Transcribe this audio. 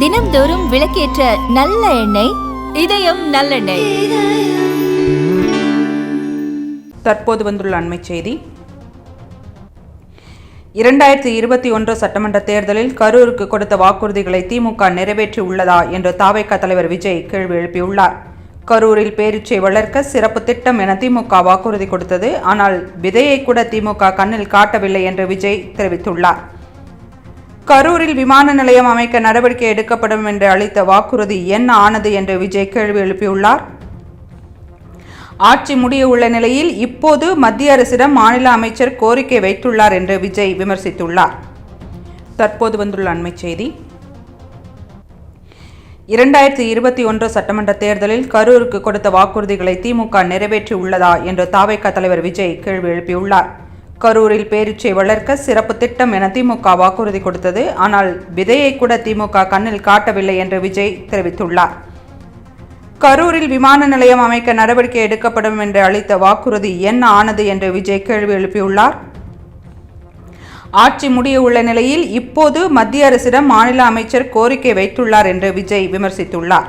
தினம்தோறும் விளக்கேற்ற நல்ல எண்ணெய் இதயம் நல்லெண்ணெய். தற்போது வந்துள்ள அண்மை செய்தி. இரண்டாயிரத்தி இருபத்தி ஒன்று சட்டமன்ற தேர்தலில் கரூருக்கு கொடுத்த வாக்குறுதிகளை திமுக நிறைவேற்றி உள்ளதா என்று தாவேக தலைவர் விஜய் கேள்வி எழுப்பியுள்ளார். கரூரில் பேரீச்சை வளர்க்க சிறப்பு திட்டம் என திமுக வாக்குறுதி கொடுத்தது. ஆனால் விதையை கூட திமுக கண்ணில் காட்டவில்லை என்று விஜய் தெரிவித்துள்ளார். கரூரில் விமான நிலையம் அமைக்க நடவடிக்கை எடுக்கப்படும் என்று அளித்த வாக்குறுதி என்ன ஆனது என்று விஜய் கேள்வி எழுப்பியுள்ளார். ஆட்சி முடிய உள்ள நிலையில் இப்போது மத்திய அரசிடம் மாநில அமைச்சர் கோரிக்கை வைத்துள்ளார் என்று விஜய் விமர்சித்துள்ளார். தற்போது வந்துள்ள அண்மைச் செய்தி. இரண்டாயிரத்தி இருபத்தி ஒன்று சட்டமன்ற தேர்தலில் கரூருக்கு கொடுத்த வாக்குறுதிகளை திமுக நிறைவேற்றி உள்ளதா என்று தாவேக தலைவர் விஜய் கேள்வி எழுப்பியுள்ளார். கரூரில் பேரீச்சை வளர்க்க சிறப்பு திட்டம் என திமுக வாக்குறுதி கொடுத்தது. ஆனால் விதையை கூட திமுக கண்ணில் காட்டவில்லை என்று விஜய் தெரிவித்துள்ளார். கரூரில் விமான நிலையம் அமைக்க நடவடிக்கை எடுக்கப்படும் என்று அளித்த வாக்குறுதி என்ன ஆனது என்று விஜய் கேள்வி எழுப்பியுள்ளார். ஆட்சி முடிய உள்ள நிலையில் இப்போது மத்திய அரசிடம் மாநில அமைச்சர் கோரிக்கை வைத்துள்ளார் என்று விஜய் விமர்சித்துள்ளார்.